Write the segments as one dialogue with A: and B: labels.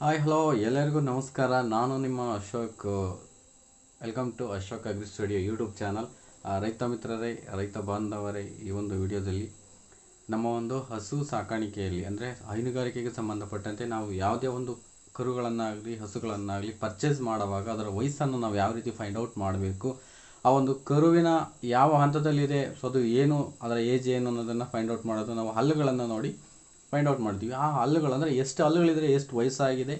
A: Hi hello ಎಲ್ಲರಿಗೂ ನಮಸ್ಕಾರ. ನಾನು ನಿಮ್ಮ Ashok welcome to Ashok agri studio YouTube channel ರೈತ ಮಿತ್ರರೇ, ರೈತ ಬಾಂಧವರೇ, ಈ ಒಂದು ವಿಡಿಯೋದಲ್ಲಿ ನಮ್ಮ ಒಂದು ಹಸು ಸಾಕಾಣಿಕೆಯಲ್ಲಿ, ಅಂದರೆ ಹೈನುಗಾರಿಕೆಗೆ ಸಂಬಂಧಪಟ್ಟಂತೆ ನಾವು ಯಾವುದೇ ಒಂದು ಕರುಗಳನ್ನಾಗಲಿ, ಹಸುಗಳನ್ನಾಗಲಿ ಪರ್ಚೇಸ್ ಮಾಡುವಾಗ ಅದರ ವಯಸ್ಸನ್ನು ನಾವು ಯಾವ ರೀತಿ ಫೈಂಡ್ ಔಟ್ ಮಾಡಬೇಕು, ಆ ಒಂದು ಕರುವಿನ ಯಾವ ಹಂತದಲ್ಲಿದೆ, ಸೊ ಅದು ಏನು, ಅದರ ಏಜ್ ಏನು ಅನ್ನೋದನ್ನು ಫೈಂಡ್ ಔಟ್ ಮಾಡೋದು, ನಾವು ಹಲ್ಲುಗಳನ್ನು ನೋಡಿ ಫೈಂಡ್ ಔಟ್ ಮಾಡ್ತೀವಿ. ಆ ಹಲ್ಲುಗಳು ಅಂದರೆ ಎಷ್ಟು ಹಲ್ಲುಗಳಿದ್ರೆ ಎಷ್ಟು ವಯಸ್ಸಾಗಿದೆ,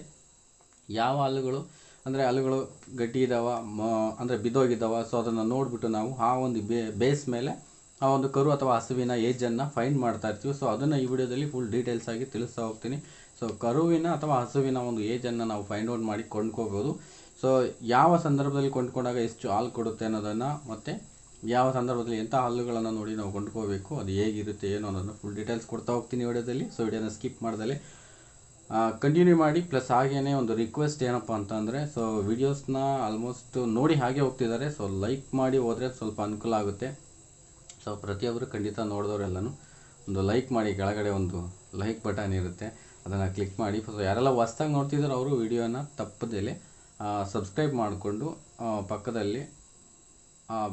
A: ಯಾವ ಹಲ್ಲುಗಳು, ಅಂದರೆ ಹಲ್ಲುಗಳು ಗಟ್ಟಿ ಇದ್ದಾವ ಮ, ಅಂದರೆ ಬಿದ್ದೋಗಿದ್ದಾವ. ಸೊ ಅದನ್ನು ನೋಡಿಬಿಟ್ಟು ನಾವು ಆ ಒಂದು ಬೇಸ್ ಮೇಲೆ ಆ ಒಂದು ಕರು ಅಥವಾ ಹಸುವಿನ ಏಜನ್ನು ಫೈಂಡ್ ಮಾಡ್ತಾ ಇರ್ತೀವಿ. ಸೊ ಅದನ್ನು ಈ ವಿಡಿಯೋದಲ್ಲಿ ಫುಲ್ ಡೀಟೇಲ್ಸ್ ಆಗಿ ತಿಳಿಸ್ತಾ ಹೋಗ್ತೀನಿ. ಸೊ ಕರುವಿನ ಅಥವಾ ಹಸುವಿನ ಒಂದು ಏಜನ್ನು ನಾವು ಫೈಂಡ್ ಔಟ್ ಮಾಡಿ ಕೊಂಡ್ಕೋಬೋದು. ಸೊ ಯಾವ ಸಂದರ್ಭದಲ್ಲಿ ಕೊಂಡ್ಕೊಂಡಾಗ ಎಷ್ಟು ಹಾಲು ಕೊಡುತ್ತೆ ಅನ್ನೋದನ್ನು ಮತ್ತು ಯಾವ ಸಂದರ್ಭದಲ್ಲಿ ಎಂಥ ಹಲ್ಲುಗಳನ್ನು ನೋಡಿ ನಾವು ಕೊಂಡ್ಕೋಬೇಕು, ಅದು ಹೇಗಿರುತ್ತೆ, ಏನು ಅನ್ನೋದನ್ನು ಫುಲ್ ಡೀಟೇಲ್ಸ್ ಕೊಡ್ತಾ ಹೋಗ್ತೀನಿ ವಿಡಿಯೋದಲ್ಲಿ. ಸೊ ವಿಡಿಯೋನ ಸ್ಕಿಪ್ ಮಾಡ್ದಲ್ಲಿ ಕಂಟಿನ್ಯೂ ಮಾಡಿ ಪ್ಲಸ್ ಹಾಗೇ ಒಂದು ರಿಕ್ವೆಸ್ಟ್ ಏನಪ್ಪ ಅಂತಂದರೆ ಸೊ ವಿಡಿಯೋಸ್ನ ಆಲ್ಮೋಸ್ಟ್ ನೋಡಿ ಹಾಗೆ ಹೋಗ್ತಿದ್ದಾರೆ. ಸೊ ಲೈಕ್ ಮಾಡಿ ಹೋದರೆ ಸ್ವಲ್ಪ ಅನುಕೂಲ ಆಗುತ್ತೆ. ಸೊ ಪ್ರತಿಯೊಬ್ಬರು ಖಂಡಿತ ನೋಡಿದವರೆಲ್ಲನೂ ಒಂದು ಲೈಕ್ ಮಾಡಿ, ಕೆಳಗಡೆ ಒಂದು ಲೈಕ್ ಬಟನ್ ಇರುತ್ತೆ. ಅದನ್ನು ಕ್ಲಿಕ್ ಮಾಡಿ. ಸೊ ಯಾರೆಲ್ಲ ಹೊಸ್ದಾಗಿ ನೋಡ್ತಿದ್ದಾರೆ ಅವರು ವಿಡಿಯೋನ ತಪ್ಪದೇಲೆ ಸಬ್ಸ್ಕ್ರೈಬ್ ಮಾಡಿಕೊಂಡು ಪಕ್ಕದಲ್ಲಿ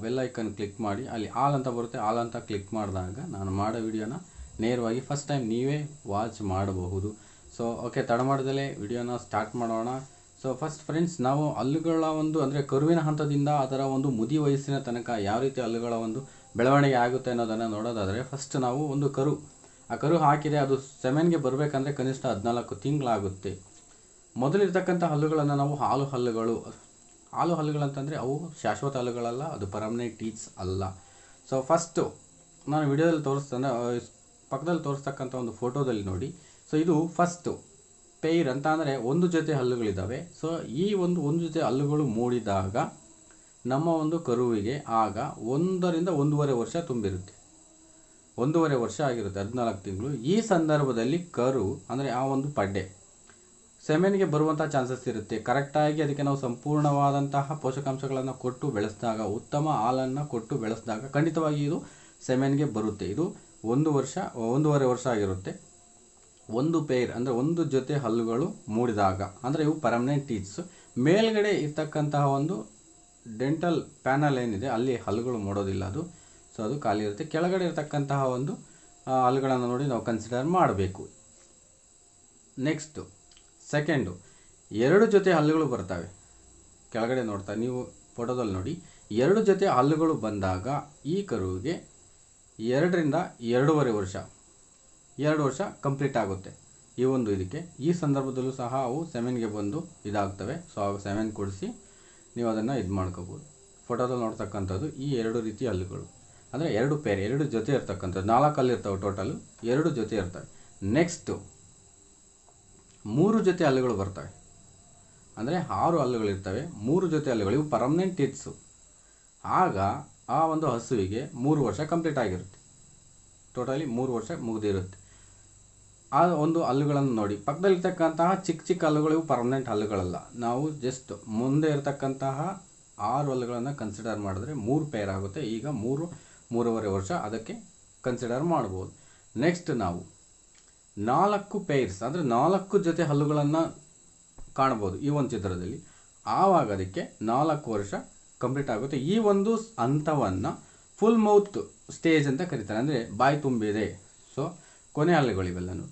A: ಬೆಲ್ ಐಕನ್ ಕ್ಲಿಕ್ ಮಾಡಿ, ಅಲ್ಲಿ ಆಲ್ ಅಂತ ಬರುತ್ತೆ, ಆಲ್ ಅಂತ ಕ್ಲಿಕ್ ಮಾಡಿದಾಗ ನಾನು ಮಾಡೋ ವಿಡಿಯೋನ ನೇರವಾಗಿ ಫಸ್ಟ್ ಟೈಮ್ ನೀವೇ ವಾಚ್ ಮಾಡಬಹುದು. ಸೊ ಓಕೆ ತಡ ಮಾಡ್ದಲೇ ವಿಡಿಯೋನ ಸ್ಟಾರ್ಟ್ ಮಾಡೋಣ. ಸೊ ಫಸ್ಟ್ ಫ್ರೆಂಡ್ಸ್ ನಾವು ಹಲ್ಲುಗಳ ಒಂದು, ಅಂದರೆ ಕರುವಿನ ಹಂತದಿಂದ ಅದರ ಒಂದು ಮುದಿ ವಯಸ್ಸಿನ ತನಕ ಯಾವ ರೀತಿ ಹಲ್ಲುಗಳ ಒಂದು ಬೆಳವಣಿಗೆ ಆಗುತ್ತೆ ಅನ್ನೋದನ್ನು ನೋಡೋದಾದರೆ ಫಸ್ಟ್ ನಾವು ಒಂದು ಕರು. ಆ ಕರು ಹಾಕಿದೆ ಅದು ಸೆಮೆನ್ಗೆ ಬರಬೇಕಂದ್ರೆ ಕನಿಷ್ಠ ಹದಿನಾಲ್ಕು ತಿಂಗಳಾಗುತ್ತೆ. ಮೊದಲಿರ್ತಕ್ಕಂಥ ಹಲ್ಲುಗಳನ್ನು ನಾವು ಹಾಲು ಹಲ್ಲುಗಳು ಹಾಲು ಹಲ್ಲುಗಳಂತಂದರೆ ಅವು ಶಾಶ್ವತ ಹಲ್ಲುಗಳಲ್ಲ ಅದು ಪರ್ಮನೆಂಟ್ ಟೀತ್ಸ್ ಅಲ್ಲ. ಸೊ ಫಸ್ಟು ನಾನು ವಿಡಿಯೋದಲ್ಲಿ ತೋರಿಸ್ತಂದ್ರೆ ಪಕ್ಕದಲ್ಲಿ ತೋರಿಸ್ತಕ್ಕಂಥ ಒಂದು ಫೋಟೋದಲ್ಲಿ ನೋಡಿ. ಸೊ ಇದು ಫಸ್ಟು ಪೇರ್ ಅಂತ ಅಂದರೆ ಒಂದು ಜೊತೆ ಹಲ್ಲುಗಳಿದ್ದಾವೆ ಸೊ ಈ ಒಂದು ಒಂದು ಜೊತೆ ಹಲ್ಲುಗಳು ಮೂಡಿದಾಗ ನಮ್ಮ ಒಂದು ಕರುವಿಗೆ ಆಗ ಒಂದರಿಂದ ಒಂದೂವರೆ ವರ್ಷ ತುಂಬಿರುತ್ತೆ. ಒಂದೂವರೆ ವರ್ಷ ಆಗಿರುತ್ತೆ, ಹದಿನಾಲ್ಕು ತಿಂಗಳು. ಈ ಸಂದರ್ಭದಲ್ಲಿ ಕರು, ಅಂದರೆ ಆ ಒಂದು ಪಡ್ಡೆ ಸೆಮೆನ್ಗೆ ಬರುವಂಥ ಚಾನ್ಸಸ್ ಇರುತ್ತೆ. ಕರೆಕ್ಟಾಗಿ ಅದಕ್ಕೆ ನಾವು ಸಂಪೂರ್ಣವಾದಂತಹ ಪೋಷಕಾಂಶಗಳನ್ನು ಕೊಟ್ಟು ಬೆಳೆಸಿದಾಗ, ಉತ್ತಮ ಹಾಲನ್ನು ಕೊಟ್ಟು ಬೆಳೆಸಿದಾಗ ಖಂಡಿತವಾಗಿ ಇದು ಸೆಮೆನ್ಗೆ ಬರುತ್ತೆ. ಇದು ಒಂದು ವರ್ಷ, ಒಂದೂವರೆ ವರ್ಷ ಆಗಿರುತ್ತೆ. ಒಂದು ಪೇರ್ ಅಂದರೆ ಒಂದು ಜೊತೆ ಹಲ್ಲುಗಳು ಮೂಡಿದಾಗ, ಅಂದರೆ ಇವು ಪರ್ಮನೆಂಟ್ ಟೀತ್ಸ್ ಮೇಲ್ಗಡೆ ಇರ್ತಕ್ಕಂತಹ ಒಂದು ಡೆಂಟಲ್ ಪ್ಯಾನಲ್ ಏನಿದೆ, ಅಲ್ಲಿ ಹಲ್ಲುಗಳು ಮೂಡೋದಿಲ್ಲ ಅದು. ಸೊ ಅದು ಖಾಲಿ ಇರುತ್ತೆ. ಕೆಳಗಡೆ ಇರತಕ್ಕಂತಹ ಒಂದು ಹಲ್ಲುಗಳನ್ನು ನೋಡಿ ನಾವು ಕನ್ಸಿಡರ್ ಮಾಡಬೇಕು. ನೆಕ್ಸ್ಟು ಸೆಕೆಂಡು ಎರಡು ಜೊತೆ ಹಲ್ಲುಗಳು ಬರ್ತವೆ. ಕೆಳಗಡೆ ನೋಡ್ತಾ, ನೀವು ಫೋಟೋದಲ್ಲಿ ನೋಡಿ. ಎರಡು ಜೊತೆ ಹಲ್ಲುಗಳು ಬಂದಾಗ ಈ ಕರುವಿಗೆ ಎರಡರಿಂದ ಎರಡೂವರೆ ವರ್ಷ. ಎರಡು ವರ್ಷ ಕಂಪ್ಲೀಟ್ ಆಗುತ್ತೆ. ಈ ಒಂದು ಇದಕ್ಕೆ. ಈ ಸಂದರ್ಭದಲ್ಲೂ ಸಹ ಅವು ಸೆವೆನ್ಗೆ ಬಂದು ಇದಾಗ್ತವೆ. ಸೊ ಆಗ ಸೆವೆನ್ ಕೊಡಿಸಿ ನೀವು ಅದನ್ನು ಇದು ಮಾಡ್ಕೋಬೋದು. ಫೋಟೋದಲ್ಲಿ ನೋಡ್ತಕ್ಕಂಥದ್ದು ಈ ಎರಡು ರೀತಿ ಹಲ್ಲುಗಳು. ಅಂದರೆ ಎರಡು ಪೇರ್ ಎರಡು ಜೊತೆ ಇರ್ತಕ್ಕಂಥದ್ದು. ನಾಲ್ಕು ಹಲ್ಲು ಇರ್ತವೆ ಟೋಟಲು ಎರಡು ಜೊತೆ ಇರ್ತವೆ. ನೆಕ್ಸ್ಟು ಮೂರು ಜೊತೆ ಹಲ್ಲುಗಳು ಬರ್ತವೆ. ಅಂದರೆ ಆರು ಹಲ್ಲುಗಳಿರ್ತವೆ ಮೂರು ಜೊತೆ ಹಲ್ಲುಗಳು ಇವು ಪರ್ಮನೆಂಟ್ ಇಟ್ಸು ಆಗ ಆ ಒಂದು ಹಸುವಿಗೆ ಮೂರು ವರ್ಷ ಕಂಪ್ಲೀಟ್ ಆಗಿರುತ್ತೆ. ಟೋಟಲಿ ಮೂರು ವರ್ಷ ಮುಗಿದಿರುತ್ತೆ. ಆ ಒಂದು ಹಲ್ಲುಗಳನ್ನು ನೋಡಿ. ಪಕ್ಕದಲ್ಲಿರ್ತಕ್ಕಂತಹ ಚಿಕ್ಕ ಚಿಕ್ಕ ಹಲ್ಲುಗಳು ಇವು ಪರ್ಮನೆಂಟ್ ಹಲ್ಲುಗಳಲ್ಲ. ನಾವು ಜಸ್ಟ್ ಮುಂದೆ ಇರತಕ್ಕಂತಹ ಆರು ಹಲ್ಲುಗಳನ್ನು ಕನ್ಸಿಡರ್ ಮಾಡಿದ್ರೆ ಮೂರು ಪೇರ್ ಆಗುತ್ತೆ. ಈಗ ಮೂರು, ಮೂರುವರೆ ವರ್ಷ ಅದಕ್ಕೆ ಕನ್ಸಿಡರ್ ಮಾಡ್ಬೋದು. ನೆಕ್ಸ್ಟ್ ನಾವು ನಾಲ್ಕು ಪೇರ್ಸ್ ಅಂದರೆ ನಾಲ್ಕು ಜೊತೆ ಹಲ್ಲುಗಳನ್ನು ಕಾಣ್ಬೋದು ಈ ಒಂದು ಚಿತ್ರದಲ್ಲಿ. ಆವಾಗ ಅದಕ್ಕೆ ನಾಲ್ಕು ವರ್ಷ ಕಂಪ್ಲೀಟ್ ಆಗುತ್ತೆ. ಈ ಒಂದು ಹಂತವನ್ನು ಫುಲ್ ಮೌತ್ ಸ್ಟೇಜ್ ಅಂತ ಕರೀತಾರೆ. ಅಂದರೆ ಬಾಯಿ ತುಂಬಿದೆ. ಸೊ ಕೊನೆ ಹಲ್ಲುಗಳು ಇವೆಲ್ಲನೂ.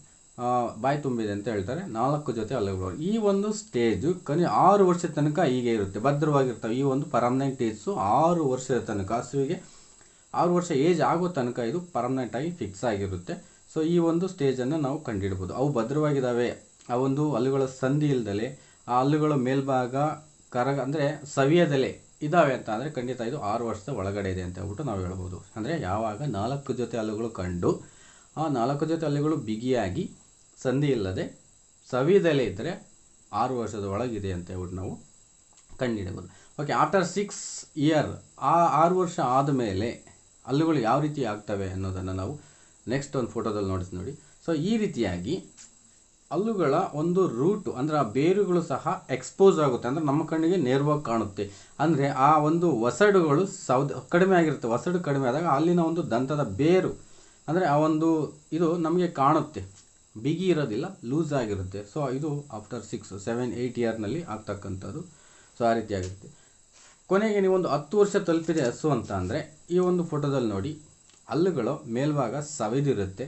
A: ಬಾಯಿ ತುಂಬಿದೆ ಅಂತ ಹೇಳ್ತಾರೆ. ನಾಲ್ಕು ಜೊತೆ ಹಲ್ಲುಗಳು. ಈ ಒಂದು ಸ್ಟೇಜು ಕನಿ ಆರು ವರ್ಷದ ತನಕ ಹೀಗೆ ಇರುತ್ತೆ. ಭದ್ರವಾಗಿರ್ತವೆ. ಈ ಒಂದು ಪರ್ಮನೆಂಟ್ ಏಜ್ಸು ಆರು ವರ್ಷದ ತನಕ ಹಸುವಿಗೆ ಆರು ವರ್ಷ ಏಜ್ ಆಗೋ ತನಕ ಇದು ಪರ್ಮನೆಂಟ್ ಆಗಿ ಫಿಕ್ಸ್ ಆಗಿರುತ್ತೆ. ಸೊ ಈ ಒಂದು ಸ್ಟೇಜನ್ನು ನಾವು ಕಂಡಿಡ್ಬೋದು. ಅವು ಭದ್ರವಾಗಿದ್ದಾವೆ ಆ ಒಂದು ಹಲ್ಲುಗಳ ಸಂಧಿ ಇಲ್ದಲೆ ಆ ಹಲ್ಲುಗಳ ಮೇಲ್ಭಾಗ ಕರಗ ಅಂದರೆ ಸವಿಯದಲೆ ಇದ್ದಾವೆ ಅಂತ ಅಂದರೆ ಖಂಡಿತ ಇದು ಆರು ವರ್ಷದ ಒಳಗಡೆ ಇದೆ ಅಂತ ಹೇಳ್ಬಿಟ್ಟು ನಾವು ಹೇಳ್ಬೋದು. ಅಂದರೆ ಯಾವಾಗ ನಾಲ್ಕು ಜೊತೆ ಹಲ್ಲುಗಳು ಕಂಡು ಆ ನಾಲ್ಕು ಜೊತೆ ಹಲ್ಲುಗಳು ಬಿಗಿಯಾಗಿ ಸಂಧಿ ಇಲ್ಲದೆ ಸವಿಯದಲೆ ಇದ್ದರೆ ಆರು ವರ್ಷದ ಒಳಗಿದೆ ಅಂತ ಹೇಳ್ಬಿಟ್ಟು ನಾವು ಕಂಡುಹಿಡಬಹುದು ಓಕೆ ಆಫ್ಟರ್ ಸಿಕ್ಸ್ ಇಯರ್ ಆ ಆರು ವರ್ಷ ಆದಮೇಲೆ ಹಲ್ಲುಗಳು ಯಾವ ರೀತಿ ಆಗ್ತವೆ ಅನ್ನೋದನ್ನು ನಾವು ನೆಕ್ಸ್ಟ್ ಒಂದು ಫೋಟೋದಲ್ಲಿ ನೋಡಿಸಿ ನೋಡಿ. ಸೊ ಈ ರೀತಿಯಾಗಿ ಹಲ್ಲುಗಳ ಒಂದು ರೂಟು ಅಂದರೆ ಆ ಬೇರುಗಳು ಸಹ ಎಕ್ಸ್ಪೋಸ್ ಆಗುತ್ತೆ. ಅಂದರೆ ನಮ್ಮ ಕಣ್ಣಿಗೆ ನೇರವಾಗಿ ಕಾಣುತ್ತೆ. ಅಂದರೆ ಆ ಒಂದು ಒಸಡುಗಳು ಸೌದ, ಕಡಿಮೆ ಆಗಿರುತ್ತೆ. ಒಸಡು ಕಡಿಮೆ ಆದಾಗ ಅಲ್ಲಿನ ಒಂದು ದಂತದ ಬೇರು ಅಂದರೆ ಆ ಒಂದು ಇದು ನಮಗೆ ಕಾಣುತ್ತೆ. ಬಿಗಿ ಇರೋದಿಲ್ಲ ಲೂಸ್ ಆಗಿರುತ್ತೆ. ಸೊ ಇದು ಆಫ್ಟರ್ ಸಿಕ್ಸ್ ಸೆವೆನ್ ಏಯ್ಟ್ ಇಯರ್ನಲ್ಲಿ ಆಗ್ತಕ್ಕಂಥದ್ದು. ಸೊ ಆ ರೀತಿ ಆಗಿರುತ್ತೆ ಕೊನೆಗೆ ನೀವೊಂದು ಹತ್ತು ವರ್ಷ ತಲುಪಿದೆ ಹಸು ಅಂತ ಅಂದರೆ ಈ ಒಂದು ಫೋಟೋದಲ್ಲಿ ನೋಡಿ. ಹಲ್ಲುಗಳು ಮೇಲ್ಭಾಗ ಸವೆದಿರುತ್ತೆ.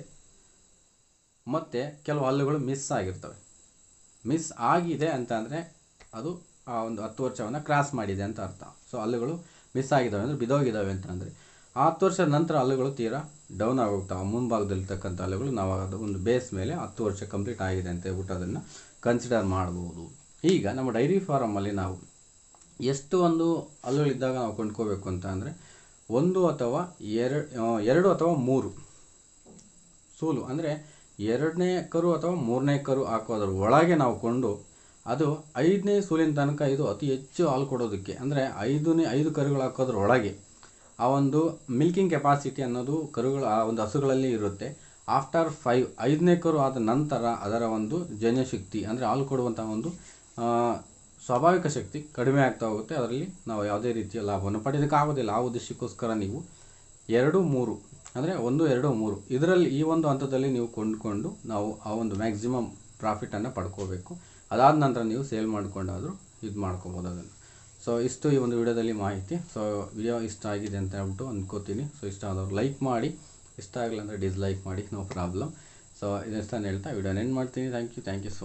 A: ಮತ್ತು ಕೆಲವು ಹಲ್ಲುಗಳು ಮಿಸ್ ಆಗಿರ್ತವೆ. ಮಿಸ್ ಆಗಿದೆ ಅಂತ ಅಂದರೆ ಅದು ಆ ಒಂದು ಹತ್ತು ವರ್ಷವನ್ನು ಕ್ರಾಸ್ ಮಾಡಿದೆ ಅಂತ ಅರ್ಥ. ಸೊ ಹಲ್ಲುಗಳು ಮಿಸ್ ಆಗಿದ್ದಾವೆ ಅಂದರೆ ಬಿದೋಗಿದ್ದಾವೆ ಅಂತ ಅಂದರೆ ಆ ಹತ್ತು ವರ್ಷದ ನಂತರ ಹಲ್ಲುಗಳು ತೀರಾ ಡೌನ್ ಆಗೋಗ್ತಾವೆ. ಮುಂಭಾಗದಲ್ಲಿರ್ತಕ್ಕಂಥ ಹಲ್ಲುಗಳು ನಾವು ಅದು ಒಂದು ಬೇಸ್ ಮೇಲೆ ಹತ್ತು ವರ್ಷ ಕಂಪ್ಲೀಟ್ ಆಗಿದೆ ಅಂತ ಹೇಳ್ಬಿಟ್ಟು ಅದನ್ನು ಕನ್ಸಿಡರ್ ಮಾಡ್ಬೋದು. ಈಗ ನಮ್ಮ ಡೈರಿ ಫಾರಮಲ್ಲಿ ನಾವು ಎಷ್ಟು ಒಂದು ಹಲ್ಲುಗಳಿದ್ದಾಗ ನಾವು ಕೊಂಡ್ಕೋಬೇಕು ಅಂತ ಅಂದರೆ ಒಂದು ಅಥವಾ ಎರಡು ಎರಡು ಅಥವಾ ಮೂರು. ಸೂಲು, ಅಂದರೆ ಎರಡನೇ ಕರು ಅಥವಾ ಮೂರನೇ ಕರು ಹಾಕೋದ್ರ ಒಳಗೆ ನಾವು ಕೊಂಡು ಅದು ಐದನೇ ಸೂಲಿನ ತನಕ ಇದು ಅತಿ ಹೆಚ್ಚು ಹಾಲು ಕೊಡೋದಕ್ಕೆ, ಅಂದರೆ ಐದನೇ, ಐದು ಕರುಗಳು ಹಾಕೋದ್ರ ಒಳಗೆ ಆ ಒಂದು ಮಿಲ್ಕಿಂಗ್ ಕೆಪಾಸಿಟಿ ಅನ್ನೋದು ಕರುಗಳು, ಆ ಒಂದು ಹಸುಗಳಲ್ಲಿ ಇರುತ್ತೆ. ಆಫ್ಟರ್ ಫೈವ್, ಐದನೇ ಕರು ಆದ ನಂತರ ಅದರ ಒಂದು ಜನ್ಯಶಕ್ತಿ ಅಂದರೆ ಹಾಲು ಕೊಡುವಂಥ ಒಂದು ಸ್ವಾಭಾವಿಕ ಶಕ್ತಿ ಕಡಿಮೆ ಆಗ್ತಾ ಹೋಗುತ್ತೆ. ಅದರಲ್ಲಿ ನಾವು ಯಾವುದೇ ರೀತಿಯ ಲಾಭವನ್ನು ಪಡೆಯೋದಕ್ಕಾಗೋದಿಲ್ಲ ಆ ಉದ್ದೇಶಕ್ಕೋಸ್ಕರ ನೀವು ಎರಡು ಮೂರು ಅಂದರೆ ಒಂದು, ಎರಡು ಮೂರು ಇದರಲ್ಲಿ ಈ ಒಂದು ಹಂತದಲ್ಲಿ ನೀವು ಕೊಂಡುಕೊಂಡು ನಾವು ಆ ಒಂದು ಮ್ಯಾಕ್ಸಿಮಮ್ ಪ್ರಾಫಿಟನ್ನು ಪಡ್ಕೋಬೇಕು. ಅದಾದ ನಂತರ ನೀವು ಸೇಲ್ ಮಾಡಿಕೊಂಡಾದರೂ ಇದು ಮಾಡ್ಕೋಬೋದು ಅದನ್ನು. ಸೊ ಇಷ್ಟು ಈ ಒಂದು ವಿಡಿಯೋದಲ್ಲಿ ಮಾಹಿತಿ. ಸೊ ವಿಡಿಯೋ ಇಷ್ಟ ಆಗಿದೆ ಅಂತ ಹೇಳ್ಬಿಟ್ಟು ಅಂದ್ಕೋತೀನಿ ಸೊ ಇಷ್ಟ ಆದವ್ರು ಲೈಕ್ ಮಾಡಿ. ಇಷ್ಟ ಆಗಲಿಲ್ಲ ಅಂದರೆ ಡಿಸ್ಲೈಕ್ ಮಾಡಿ. ನೋ ಪ್ರಾಬ್ಲಮ್ ಸೊ ಇದೆಷ್ಟು ಹೇಳ್ತಾ ವಿಡಿಯೋನ ಎಂಡ್ ಮಾಡ್ತೀನಿ. Thank you thank you so